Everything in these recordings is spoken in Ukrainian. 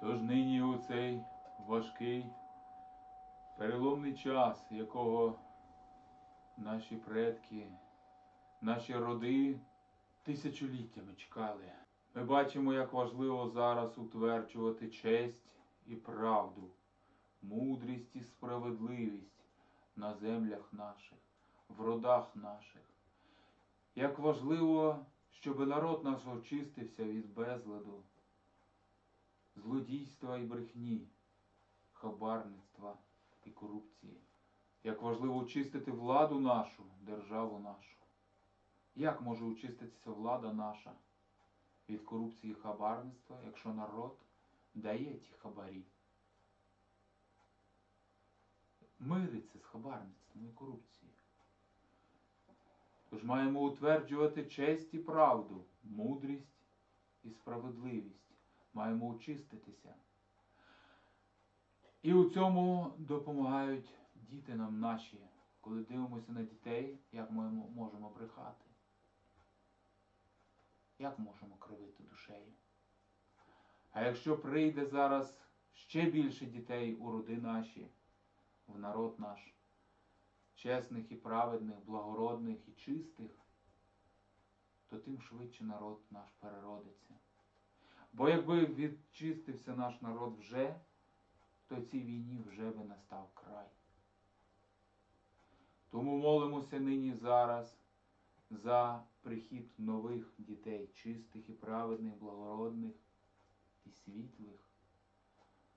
Тож нині у цей важкий переломний час, якого наші предки, наші роди тисячоліттями чекали. Ми бачимо, як важливо зараз утверджувати честь і правду, мудрість і справедливість на землях наших, в родах наших. Як важливо, щоб народ наш очистився від безладу, злодійства і брехні, хабарництва і корупції. Як важливо очистити владу нашу, державу нашу. Як може очиститися влада наша від корупції і хабарництва, якщо народ дає ті хабарі? Мириться з хабарництвом і корупцією. Тож маємо утверджувати честь і правду, мудрість і справедливість. Маємо очиститися. І у цьому допомагають діти нам наші, коли дивимося на дітей, як ми можемо брехати. Як можемо кривити душею? А якщо прийде зараз ще більше дітей у роди наші, в народ наш, чесних і праведних, благородних і чистих, то тим швидше народ наш переродиться. Бо якби відчистився наш народ вже, то цій війні вже би настав край. Тому молимося нині зараз за прихід нових дітей, чистих і праведних, благородних і світлих,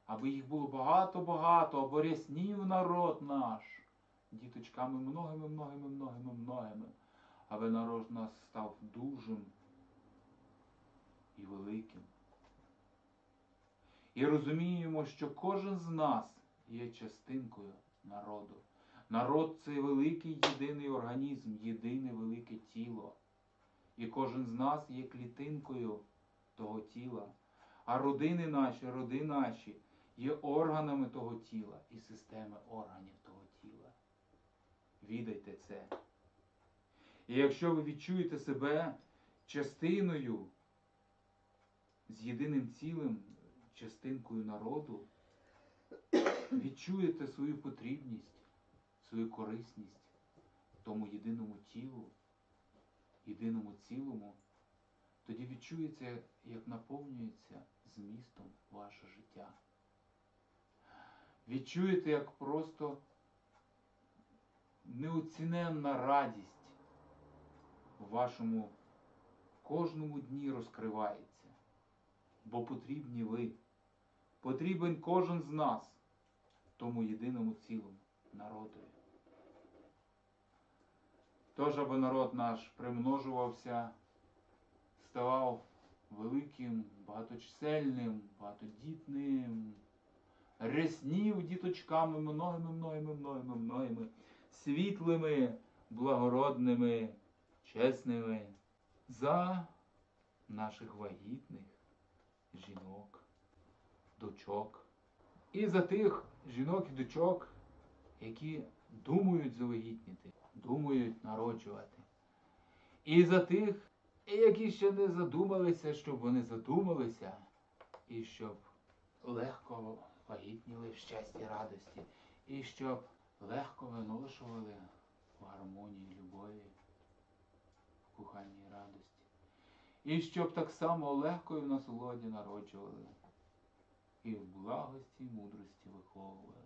аби їх було багато-багато, аби ряснів народ наш діточками многими, многими, многими, многими, аби народ наш став дужим і великим. І розуміємо, що кожен з нас є частинкою народу. Народ це великий єдиний організм, єдине велике тіло. І кожен з нас є клітинкою того тіла. А родини наші, роди наші є органами того тіла і системи органів. Відайте це. І якщо ви відчуєте себе частиною з єдиним цілим, частинкою народу, відчуєте свою потрібність, свою корисність тому єдиному тілу, єдиному цілому, тоді відчується, як наповнюється змістом ваше життя. Відчуєте, як просто неоціненна радість в вашому кожному дні розкривається, бо потрібні ви. Потрібен кожен з нас тому єдиному цілому народові. Тож, аби народ наш примножувався, ставав великим, багаточисельним, багатодітним, ряснів діточками многими, многими, многими, многими, світлими, благородними, чесними, за наших вагітних жінок, дочок. І за тих жінок і дочок, які думають завагітніти, думають народжувати. І за тих, які ще не задумалися, щоб вони задумалися, і щоб легко вагітніли в щасті радості, і щоб легко виношували в гармонії, любові, в коханні радості. І щоб так само легко і в насолоді народжували і в благості і мудрості виховували.